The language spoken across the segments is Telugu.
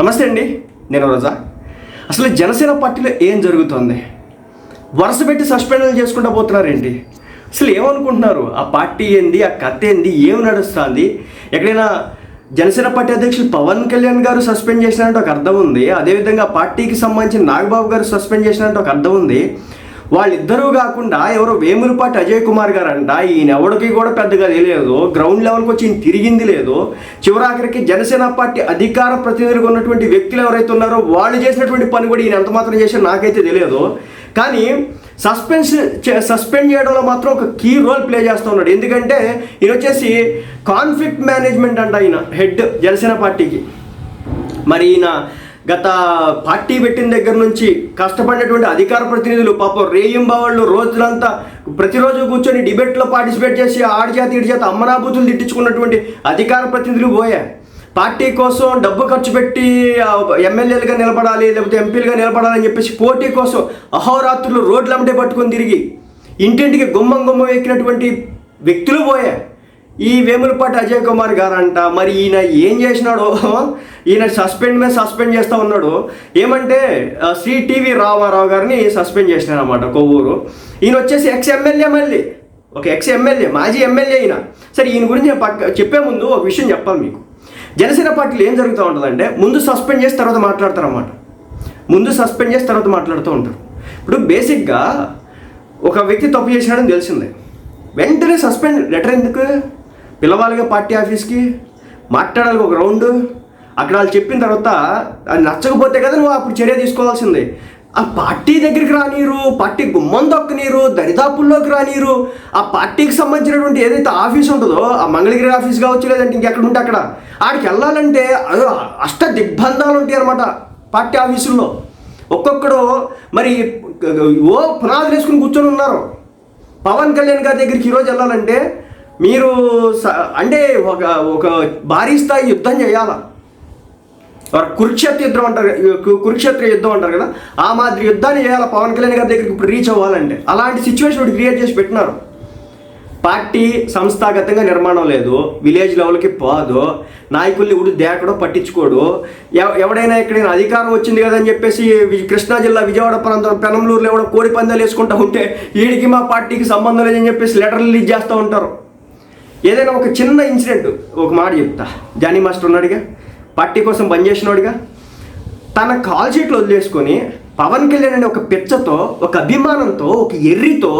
నమస్తే అండి నేను రోజా. అసలు జనసేన పార్టీలో ఏం జరుగుతోంది? వరుస పెట్టి సస్పెండ్ చేసుకుంటూ పోతున్నారేంటి? అసలు ఏమనుకుంటున్నారు? ఆ పార్టీ ఏంది ఆ కథ ఏంది ఏం నడుస్తుంది? ఎక్కడైనా జనసేన పార్టీ అధ్యక్షులు పవన్ కళ్యాణ్ గారు సస్పెండ్ చేసినట్టు ఒక అర్థం ఉంది. అదేవిధంగా పార్టీకి సంబంధించిన నాగబాబు గారు సస్పెండ్ చేసినట్టు ఒక అర్థం ఉంది. వాళ్ళిద్దరూ కాకుండా ఎవరో వేములపాటి అజయ్ కుమార్ గారు అంట ఈయన ఎవడికి కూడా పెద్దగా తెలియదు. గ్రౌండ్ లెవెల్కి వచ్చి ఈయన తిరిగింది లేదు. చివరాఖరికి జనసేన పార్టీ అధికార ప్రతినిధులుగా ఉన్నటువంటి వ్యక్తులు ఎవరైతే ఉన్నారో వాళ్ళు చేసినటువంటి పని కూడా ఈయన ఎంత మాత్రం చేశారో నాకైతే తెలియదు. కానీ సస్పెన్స్ సస్పెండ్ చేయడంలో మాత్రం ఒక కీ రోల్ ప్లే చేస్తూ ఉన్నాడు. ఎందుకంటే ఈయన వచ్చేసి కాన్ఫ్లిక్ట్ మేనేజ్మెంట్ అంట ఈయన హెడ్ జనసేన పార్టీకి. మరి ఈయన గత పార్టీ పెట్టిన దగ్గర నుంచి కష్టపడినటువంటి అధికార ప్రతినిధులు పాపం రేయింబావాళ్ళు రోజులంతా ప్రతిరోజు కూర్చొని డిబేట్లో పార్టిసిపేట్ చేసి ఆడి చేత ఇడి చేత తిట్టించుకున్నటువంటి అధికార ప్రతినిధులు పోయా. పార్టీ కోసం డబ్బు ఖర్చు పెట్టి ఎమ్మెల్యేలుగా నిలబడాలి లేకపోతే ఎంపీలుగా నిలబడాలి అని చెప్పేసి పోటీ కోసం అహోరాత్రులు రోడ్లమ్మటే పట్టుకొని తిరిగి ఇంటింటికి గుమ్మం గుమ్మం ఎక్కినటువంటి వ్యక్తులు పోయా. ఈ వేములపాటి అజయ్ కుమార్ గారంట. మరి ఈయన ఏం చేసినాడో? ఈయన సస్పెండ్ మీద సస్పెండ్ చేస్తూ ఉన్నాడు. ఏమంటే శ్రీ టీవీ రామారావు గారిని సస్పెండ్ చేసినారనమాట కొవ్వూరు. ఈయన వచ్చేసి ఎక్స్ ఎమ్మెల్యే మళ్ళీ. ఒక ఎక్స్ ఎమ్మెల్యే మాజీ ఎమ్మెల్యే ఈయన. సరే ఈయన గురించి నేను పక్క చెప్పే ముందు ఒక విషయం చెప్పాలి మీకు. జనసేన పార్టీలో ఏం జరుగుతూ ఉంటుందంటే ముందు సస్పెండ్ చేసి తర్వాత మాట్లాడతారన్నమాట. ముందు సస్పెండ్ చేసి తర్వాత మాట్లాడుతూ ఉంటారు. ఇప్పుడు బేసిక్గా ఒక వ్యక్తి తప్పు చేసినాడని తెలిసిందే. వెంటనే సస్పెండ్ లెటర్ ఎందుకు? పిలవాలిగా పార్టీ ఆఫీస్కి మాట్లాడాలి ఒక రౌండ్. అక్కడ వాళ్ళు చెప్పిన తర్వాత అది నచ్చకపోతే కదా నువ్వు అప్పుడు చర్య తీసుకోవాల్సిందే. ఆ పార్టీ దగ్గరికి రానీరు పార్టీ గుమ్మం దొక్కనీరు దరిదాపుల్లోకి రానీరు. ఆ పార్టీకి సంబంధించినటువంటి ఏదైతే ఆఫీస్ ఉంటుందో ఆ మంగళగిరి ఆఫీస్ కావచ్చు లేదంటే ఇంకెక్కడ ఉంటే అక్కడ ఆడికి వెళ్ళాలంటే అదో అష్ట దిగ్బంధాలు ఉంటాయి అనమాట పార్టీ ఆఫీసుల్లో. ఒక్కొక్కడు మరి ఓ పునాదులు వేసుకుని కూర్చొని ఉన్నారు. పవన్ కళ్యాణ్ గారి దగ్గరికి ఈరోజు వెళ్ళాలంటే మీరు స- అంటే ఒక ఒక భారీ స్థాయి యుద్ధం చేయాలా? కురుక్షేత్ర యుద్ధం అంటారు కురుక్షేత్ర యుద్ధం అంటారు కదా ఆ మాదిరి యుద్ధాన్ని చేయాలి? పవన్ కళ్యాణ్ గారి దగ్గరికి ఇప్పుడు రీచ్ అవ్వాలంటే. అలాంటి సిచ్యువేషన్ క్రియేట్ చేసి పెట్టినారు. పార్టీ సంస్థాగతంగా నిర్మాణం లేదు. విలేజ్ లెవెల్కి పోదు. నాయకుల్ని ఉడి దేకడో పట్టించుకోడు. ఎవ- ఎవడైనా ఎక్కడైనా అధికారం వచ్చింది కదని చెప్పేసి కృష్ణా జిల్లా విజయవాడ ప్రాంతం పెనంలూరులో ఎవడో కోడి పందాలు వేసుకుంటా ఉంటే వీడికి మా పార్టీకి సంబంధం లేదని చెప్పేసి లెటర్లు లీజ్ చేస్తూ ఉంటారు. ఏదైనా ఒక చిన్న ఇన్సిడెంట్ ఒక మాట చెప్తా. జానీ మాస్టర్ ఉన్నాడుగా? పార్టీ కోసం పనిచేసినోడుగా తన కాల్ షీట్లు వదిలేసుకొని పవన్ కళ్యాణ్ అనే ఒక పిచ్చతో ఒక అభిమానంతో ఒక ఎర్రితో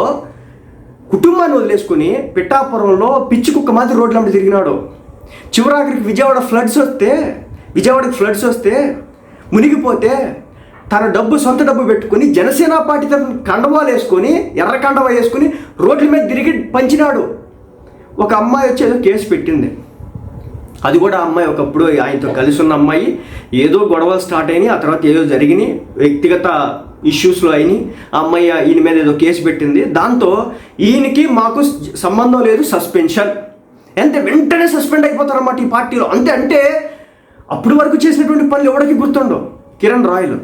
కుటుంబాన్ని వదిలేసుకుని పిఠాపురంలో పిచ్చి కుక్క మాదిరి రోడ్ల తిరిగినాడు. చివరాఖరికి విజయవాడ ఫ్లడ్స్ వస్తే విజయవాడకి ఫ్లడ్స్ వస్తే మునిగిపోతే తన డబ్బు సొంత డబ్బు పెట్టుకుని జనసేన పార్టీ తరఫున కండవాలు వేసుకొని ఎర్ర కండవ వేసుకుని రోడ్ల మీద తిరిగి పంచినాడు. ఒక అమ్మాయి వచ్చి ఏదో కేసు పెట్టింది. అది కూడా ఆ అమ్మాయి ఒకప్పుడు ఆయనతో కలిసి ఉన్న అమ్మాయి. ఏదో గొడవలు స్టార్ట్ అయినాయి ఆ తర్వాత ఏదో జరిగినాయి వ్యక్తిగత ఇష్యూస్లో అయినాయి. ఆ అమ్మాయి ఈయన మీద ఏదో కేసు పెట్టింది. దాంతో ఈయనకి మాకు సంబంధం లేదు సస్పెన్షన్ అంతే వెంటనే సస్పెండ్ అయిపోతారన్నమాట ఈ పార్టీలో. అంతే అంటే అప్పుడు వరకు చేసినటువంటి పనులు ఎవరికి గుర్తుండవు? కిరణ్ రాయలు.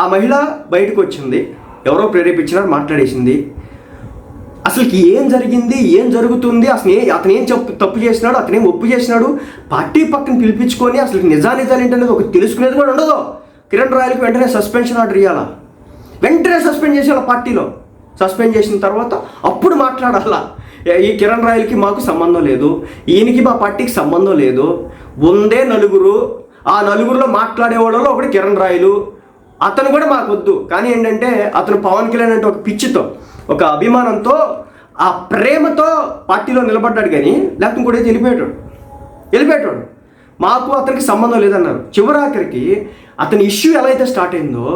ఆ మహిళ బయటకు వచ్చింది. ఎవరో ప్రేరేపించినారు మాట్లాడేసింది. అసలుకి ఏం జరిగింది ఏం జరుగుతుంది అసలు అతను ఏం చెప్పు తప్పు చేసినాడు అతను ఏం ఒప్పు చేసినాడు పార్టీ పక్కన పిలిపించుకొని అసలు నిజానిజాలు ఏంటనేది ఒక తెలుసుకునేది కూడా ఉండదు. కిరణ్ రాయల్కి వెంటనే సస్పెన్షన్ ఆర్డర్ ఇవ్వాలా వెంటనే సస్పెండ్ చేసేయాల పార్టీలో? సస్పెండ్ చేసిన తర్వాత అప్పుడు మాట్లాడాలా? ఈ కిరణ్ రాయల్కి మాకు సంబంధం లేదు ఈయనకి మా పార్టీకి సంబంధం లేదు. ఉందే నలుగురు. ఆ నలుగురిలో మాట్లాడే వాళ్ళలో ఒకటి కిరణ్ రాయలు అతను కూడా మాకు వద్దు. కానీ ఏంటంటే అతను పవన్ కళ్యాణ్ అంటే ఒక పిచ్చితో ఒక అభిమానంతో ఆ ప్రేమతో పార్టీలో నిలబడ్డాడు కానీ లేకపోతే ఇంకోటి వెళ్ళిపోయాడు వెళ్ళిపోయాడు మాకు అతనికి సంబంధం లేదన్నారు. చివరాఖరికి అతని ఇష్యూ ఎలా అయితే స్టార్ట్ అయిందో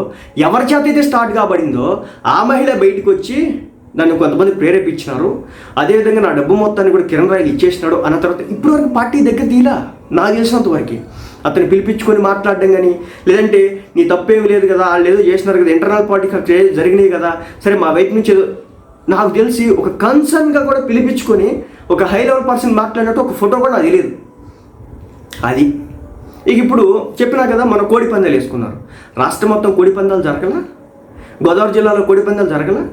ఎవరి చేత అయితే స్టార్ట్ కాబడిందో ఆ మహిళ బయటకు వచ్చి నన్ను కొంతమంది ప్రేరేపించినారు. అదేవిధంగా నా డబ్బు మొత్తాన్ని కూడా కిరణ్ రాయలు ఇచ్చేసినాడు అన్న తర్వాత ఇప్పుడు వరకు పార్టీ దగ్గర తీలా. నాకు తెలిసినంత వరకు. అతను పిలిపించుకొని మాట్లాడడం కానీ లేదంటే నీ తప్పేమి లేదు కదా వాళ్ళు ఏదో చేసినారు కదా ఇంటర్నల్ పాలిటిక్స్ జరిగినాయి కదా సరే మా వైపు నుంచి ఏదో నాకు తెలిసి ఒక కన్సర్న్గా కూడా పిలిపించుకొని ఒక హై లెవెల్ పర్సన్ మాట్లాడినట్టు ఒక ఫోటో కూడా నాకు తెలియదు. అది. ఇక ఇప్పుడు చెప్పినా కదా మన కోడి పందాలు వేసుకున్నారు. రాష్ట్రం మొత్తం కోడి పందాలు జరగలా? గోదావరి జిల్లాలో కోడి పందాలు జరగలా?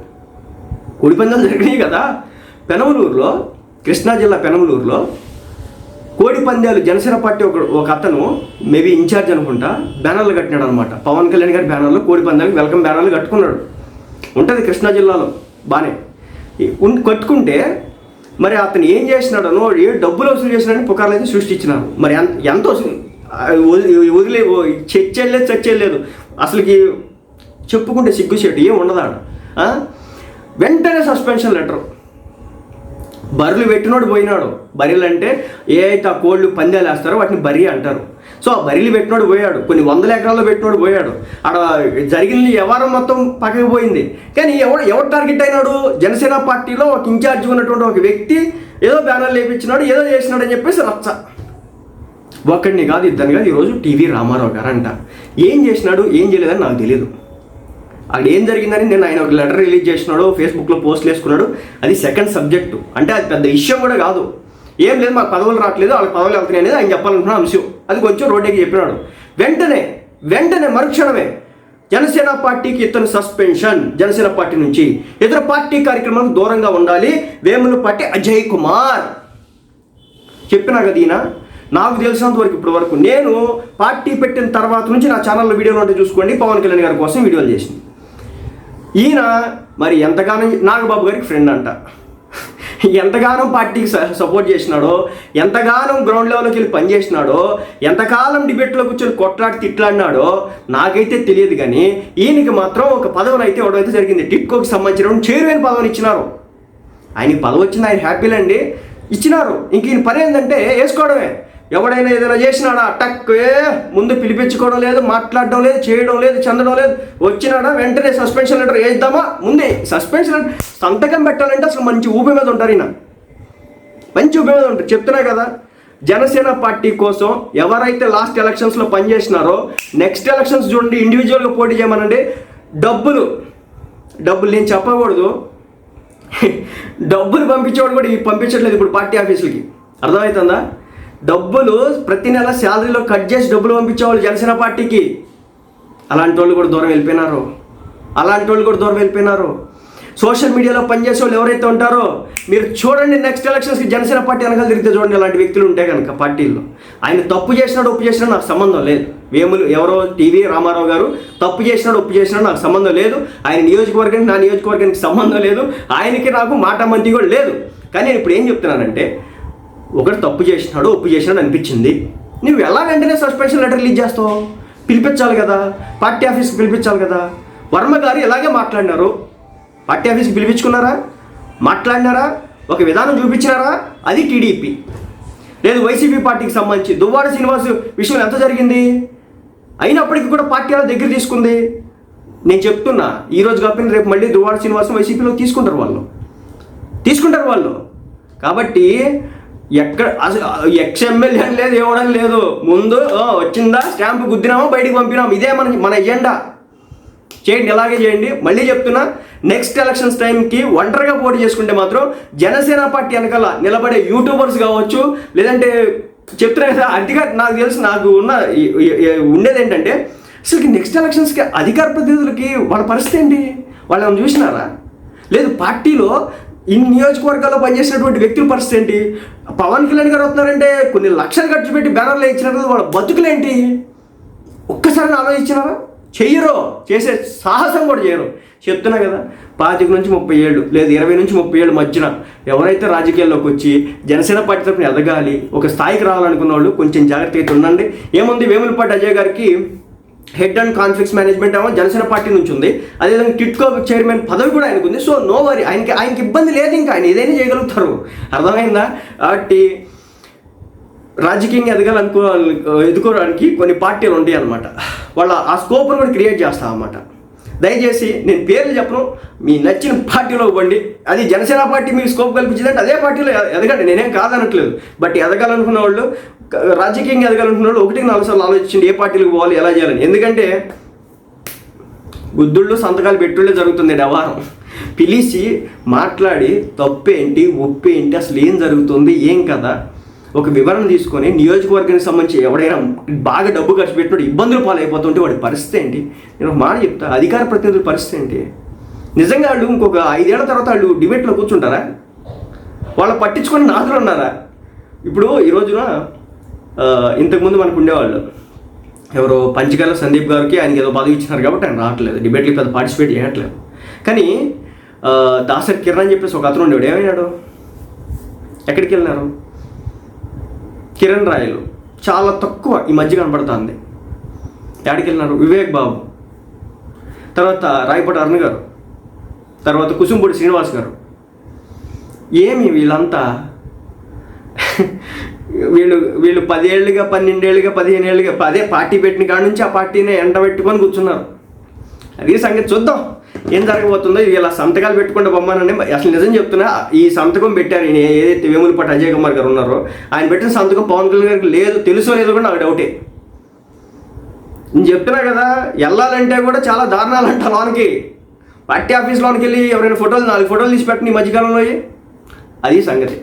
కోడి పందాలు జరిగినాయి కదా. పెనమలూరులో కృష్ణా జిల్లా పెనమలూరులో కోడి పందాలు జనసేన పార్టీ ఒక ఒక అతను మేబీ ఇన్ఛార్జ్ అనుకుంటా బ్యానర్లు కట్టినాడు అనమాట. పవన్ కళ్యాణ్ గారి బ్యానర్లో కోడి పందాలకు వెల్కమ్ బ్యానర్లు కట్టుకున్నాడు. ఉంటుంది కృష్ణా జిల్లాలో బాగానే కట్టుకుంటే మరి అతను ఏం చేసినాడనో ఏ డబ్బులు వసూలు చేసినాడని పుకార్లు అయితే సృష్టించినారు. మరి ఎంత ఎంత వసూలు వదిలే చచ్చేయలేదు చచ్చేయలేదు. అసలుకి చెప్పుకుంటే సిగ్గుచేటు ఏం ఉండదాడు వెంటనే సస్పెన్షన్ లెటర్ బర్రెలు పెట్టినోడు పోయినాడు. బర్రెలు అంటే ఏ అయితే ఆ కోళ్ళు పందాలు వేస్తారో వాటిని బరి అంటారు. సో ఆ బర్రెలు పెట్టినోడు పోయాడు. కొన్ని వందల ఎకరాల్లో పెట్టినోడు పోయాడు. అక్కడ జరిగింది వ్యవహారం మొత్తం పక్కకు పోయింది. కానీ ఎవడు ఎవడు టార్గెట్ అయినాడు? జనసేన పార్టీలో ఒక ఇన్ఛార్జ్ ఉన్నటువంటి ఒక వ్యక్తి ఏదో బ్యానర్ లేపించినాడు ఏదో చేసినాడు అని చెప్పేసి రచ్చ. ఒకడిని కాదు ఇద్దరిని కాదు ఈరోజు టీవీ రామారావు గారు అంట. ఏం చేసినాడు ఏం చేయలేదని నాకు తెలియదు అక్కడ ఏం జరిగిందని నేను ఆయన ఒక లెటర్ రిలీజ్ చేసినాడు ఫేస్బుక్లో పోస్ట్లు వేసుకున్నాడు. అది సెకండ్ సబ్జెక్టు. అంటే అది పెద్ద విషయం కూడా కాదు. ఏం లేదు మాకు పదవులు రావట్లేదు వాళ్ళకి పదవులు వెళ్తున్నాయి అనేది ఆయన చెప్పాలనుకున్న అంశం. అది కొంచెం రోడ్డుకి చెప్పినాడు. వెంటనే వెంటనే మరుక్షణమే జనసేన పార్టీకి ఇతను సస్పెన్షన్ జనసేన పార్టీ నుంచి ఇతర పార్టీ కార్యక్రమాలకు దూరంగా ఉండాలి. వేముల పార్టీ అజయ్ కుమార్. చెప్పినా కదా ఈయన? నాకు తెలిసినంత వరకు ఇప్పటి వరకు నేను పార్టీ పెట్టిన తర్వాత నుంచి నా ఛానల్లో వీడియోలు ఉంటే చూసుకోండి. పవన్ కళ్యాణ్ గారి కోసం వీడియోలు చేసింది. ఈయన మరి ఎంతగానో నాగబాబు గారికి ఫ్రెండ్ అంట. ఎంతగానో పార్టీకి సపోర్ట్ చేసినాడో ఎంతగానో గ్రౌండ్ లెవెల్కి వెళ్ళి పనిచేసినాడో ఎంతకాలం డిబేట్లో కూర్చొని కొట్లాడి తిట్లాడినాడో నాకైతే తెలియదు కానీ ఈయనకి మాత్రం ఒక పదవిని అయితే ఇవ్వడం అయితే జరిగింది టిట్కోకి సంబంధించిన చేరువైన పదవిని ఇచ్చినారు. ఆయనకి పదవి వచ్చింది ఆయన హ్యాపీలండి ఇచ్చినారు. ఇంక ఈయన పని ఏంటంటే వేసుకోవడమే. ఎవడైనా ఏదైనా చేసినాడా? టక్ ఏ ముందు పిలిపించుకోవడం లేదు మాట్లాడడం లేదు చేయడం లేదు చెందడం లేదు. వచ్చినాడా? వెంటనే సస్పెన్షన్ లెటర్ వేద్దామా? ముందే సస్పెన్షన్ లెటర్ సంతకం పెట్టాలంటే అసలు మంచి ఊపి మీద ఉంటారు ఈయన. మంచి ఊపి మీద ఉంటారు. చెప్తున్నా కదా జనసేన పార్టీ కోసం ఎవరైతే లాస్ట్ ఎలక్షన్స్లో పనిచేసినారో నెక్స్ట్ ఎలక్షన్స్ చూడండి ఇండివిజువల్గా పోటీ చేయమనండి. డబ్బులు. డబ్బులు నేను చెప్పకూడదు. డబ్బులు పంపించేవాడు కూడా ఈ పంపించట్లేదు ఇప్పుడు పార్టీ ఆఫీసులకి. అర్థమవుతుందా? డబ్బులు ప్రతి నెల శాలరీలో కట్ చేసి డబ్బులు పంపించేవాళ్ళు జనసేన పార్టీకి. అలాంటి వాళ్ళు కూడా దూరం వెళ్ళిపోయినారు. అలాంటి వాళ్ళు కూడా దూరం వెళ్ళిపోయినారు. సోషల్ మీడియాలో పనిచేసే వాళ్ళు ఎవరైతే ఉంటారో మీరు చూడండి నెక్స్ట్ ఎలక్షన్స్కి జనసేన పార్టీ వెనకాల తిరిగితే చూడండి అలాంటి వ్యక్తులు ఉంటే కనుక పార్టీల్లో. ఆయన తప్పు చేసినాడు ఒప్పు చేసినా నాకు సంబంధం లేదు. వేములు ఎవరో టీవీ రామారావు గారు తప్పు చేసినాడు ఒప్పు చేసినాడు నాకు సంబంధం లేదు. ఆయన నియోజకవర్గానికి నా నియోజకవర్గానికి సంబంధం లేదు. ఆయనకి నాకు మాట మంతి కూడా లేదు. కానీ నేను ఇప్పుడు ఏం చెప్తున్నానంటే ఒకటి తప్పు చేసినాడు ఒప్పు చేసినాడు అనిపించింది. నువ్వు ఎలా వెంటనే సస్పెన్షన్ లెటర్ రిలీజ్ చేస్తావు? పిలిపించాలి కదా. పార్టీ ఆఫీస్కి పిలిపించాలి కదా. వర్మ గారు ఇలాగే మాట్లాడినారు. పార్టీ ఆఫీస్కి పిలిపించుకున్నారా? మాట్లాడినారా? ఒక విధానం చూపించినారా? అది టీడీపీ. లేదు వైసీపీ పార్టీకి సంబంధించి దువ్వాడ శ్రీనివాస్ విషయం ఎంత జరిగింది? అయినప్పటికీ కూడా పార్టీ అలా దగ్గర తీసుకుంది. నేను చెప్తున్నా ఈరోజు రోజు కాకపోయినా రేపు మళ్ళీ దువ్వాడ శ్రీనివాసం వైసీపీలో తీసుకుంటారు వాళ్ళు. తీసుకుంటారు వాళ్ళు. కాబట్టి ఎక్కడ అసలు ఎక్స్ అని లేదు ఇవ్వడం లేదు. ముందు వచ్చిందా స్టాంప్ గుద్దినామో బయటికి పంపినాము? ఇదే మన మన ఎజెండా. చేయండి ఇలాగే చేయండి. మళ్ళీ చెప్తున్నా నెక్స్ట్ ఎలక్షన్స్ టైంకి ఒంటరిగా పోటీ చేసుకుంటే మాత్రం జనసేన పార్టీ వెనకాల నిలబడే యూట్యూబర్స్ కావచ్చు లేదంటే చెప్తున్నా కదా అధికార నాకు తెలిసి నాకు ఉన్న ఉండేది ఏంటంటే అసలు నెక్స్ట్ ఎలక్షన్స్కి అధికార ప్రతినిధులకి వాళ్ళ పరిస్థితి ఏంటి? వాళ్ళు ఏమైనా చూసినారా? లేదు పార్టీలో ఈ నియోజకవర్గాల్లో పనిచేసినటువంటి వ్యక్తుల పరిస్థితి ఏంటి? పవన్ కళ్యాణ్ గారు వస్తున్నారంటే కొన్ని లక్షలు ఖర్చు పెట్టి బ్యానర్లు ఇచ్చినట్టు వాళ్ళ బతుకులేంటి ఒక్కసారి ఆలోచించినారా? చెయ్యరు. చేసే సాహసం కూడా చేయరు. చెప్తున్నా కదా పాతిక నుంచి ముప్పై ఏళ్ళు లేదు ఇరవై నుంచి ముప్పై ఏళ్ళు మధ్యన ఎవరైతే రాజకీయాల్లోకి వచ్చి జనసేన పార్టీ తరఫున ఎదగాలి ఒక స్థాయికి రావాలనుకున్న వాళ్ళు కొంచెం జాగ్రత్త అయితే ఉండండి. ఏముంది? వేములపాటి అజయ్ గారికి హెడ్ అండ్ కాన్ఫ్లిక్ట్స్ మేనేజ్మెంట్ ఏమో జనసేన పార్టీ నుంచి ఉంది. అదేవిధంగా టిట్కో చైర్మన్ పదవి కూడా ఆయనకు ఉంది. సో నో వరీ ఆయనకి ఆయనకి ఇబ్బంది లేదు ఇంకా. ఆయన ఏదైనా చేయగలుగుతారు. అర్థమైందా? కాబట్టి రాజకీయంగా ఎదగాలనుకో ఎదుకోవడానికి కొన్ని పార్టీలు ఉంటాయి అనమాట వాళ్ళ ఆ స్కోప్ను కూడా క్రియేట్ చేస్తాం అన్నమాట. దయచేసి నేను పేర్లు చెప్పను. మీ నచ్చిన పార్టీలో ఇవ్వండి. అది జనసేన పార్టీ మీకు స్కోప్ కల్పించిందంటే అదే పార్టీలో ఎదగండి. నేనేం కాదనట్లేదు. బట్ ఎదగాలనుకున్న వాళ్ళు రాజకీయంగా ఎదగాలనుకున్న వాళ్ళు ఒకటికి నాలుగు సార్లు ఆలోచించండి ఏ పార్టీలకు పోవాలి ఎలా చేయాలని. ఎందుకంటే గుద్దుళ్ళు సంతకాలు పెట్టుళ్ళే జరుగుతుంది వ్యవహారం. పిలిచి మాట్లాడి తప్పేంటి ఒప్పేంటి అసలు ఏం జరుగుతుంది ఏం కదా ఒక వివరణ తీసుకొని నియోజకవర్గానికి సంబంధించి ఎవడైనా బాగా డబ్బు ఖర్చు పెట్టినప్పుడు ఇబ్బందులు పాలైపోతుంటే వాడి పరిస్థితి ఏంటి? నేను ఒక మాట చెప్తా అధికార ప్రతినిధుల పరిస్థితి ఏంటి? నిజంగా వాళ్ళు ఇంకొక ఐదేళ్ళ తర్వాత వాళ్ళు డిబేట్లో కూర్చుంటారా? వాళ్ళు పట్టించుకొని నాకులు ఉన్నారా? ఇప్పుడు ఈ రోజున ఇంతకుముందు మనకు ఉండేవాళ్ళు. ఎవరో పంచగల సందీప్ గారికి ఆయనకి ఏదో పదవి ఇచ్చినారు కాబట్టి ఆయన రావట్లేదు. డిబేట్లో పెద్ద పార్టిసిపేట్ చేయట్లేదు. కానీ దాసరి కిరణ్ అని చెప్పేసి ఒక అతను ఉండేవాడు. ఏమయ్యాడు ఎక్కడికి వెళ్ళినారు? కిరణ్ రాయలు. చాలా తక్కువ ఈ మధ్య కనబడుతుంది. ఎక్కడికి వెళ్ళినారు? వివేక్ బాబు. తర్వాత రాయపటి అరుణ్ గారు. తర్వాత కుసుంపూడి శ్రీనివాస్ గారు. ఏమి వీళ్ళంతా? వీళ్ళు వీళ్ళు పదేళ్ళుగా పన్నెండేళ్ళుగా పదిహేను ఏళ్ళుగా అదే పార్టీ పెట్టిన కాడ నుంచి ఆ పార్టీని ఎండబెట్టుకొని కూర్చున్నారు. అది సంగతి చూద్దాం. ఏం జరగబోతుందో ఇలా సంతకాలు పెట్టుకుంటే బొమ్మనని అసలు నిజం చెప్తున్నా ఈ సంతకం పెట్టారు ఈయన ఏదైతే వేములపాటి అజయ్ కుమార్ గారు ఉన్నారో ఆయన పెట్టిన సంతకం పవన్ కళ్యాణ్ గారికి లేదు తెలుసో లేదో కూడా నాకు డౌటే. నేను చెప్తున్నా కదా వెళ్ళాలంటే కూడా చాలా దారుణాలు అంట లోనికి. పార్టీ ఆఫీస్ లోనికి వెళ్ళి ఎవరైనా ఫోటోలు నాలుగు ఫోటోలు తీసి పెట్టిన ఈ మధ్యకాలంలో అది సంగతి.